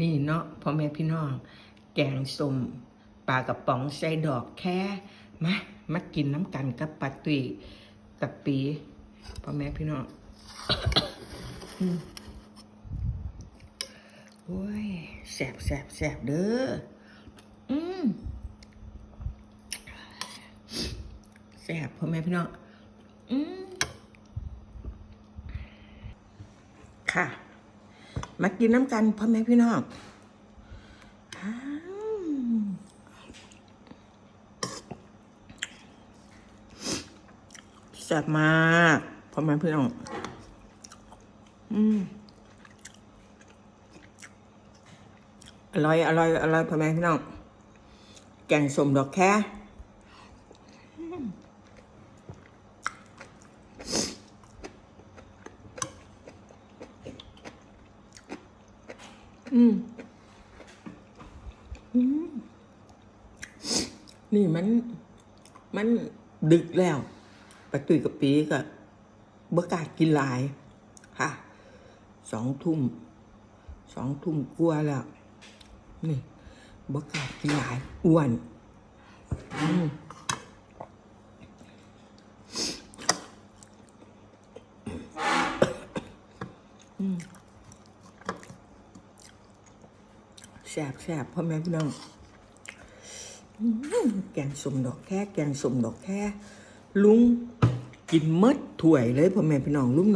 นี่เนาะพ่อแม่พี่น้อง แกงส้มปลากระป๋องใส่ดอกแค่มามากินน้ำกันกับปลาตุยกับปีพ่อแม่พี่น้องอืมโอ้ยแสบแสบแสบเด้ออืมแสบพ่อแม่พี่น้องอืมค่ะ มากินน้ำกันพ่อแม่พี่น้องแซ่บมากพ่อแม่พี่น้องอืมอร่อยอร่อยอร่อยพ่อแม่พี่น้องแกงสมดอกแค่ อืมอืมนี่มัน มันดึกแล้วปะตุยกับปีกับบกากินหลาย ค่ะ สองทุ่ม สองทุ่มกลัวแล้ว นี่บกากินหลายอ้วนอืมอืมแซ่ บแซ่บพ่อแม่พี่น้องแกงสมดอกแค่แกงสมดอกแค่ลุงกินมดถ้วยเลยพ่อแม่พี่น้องลุงนก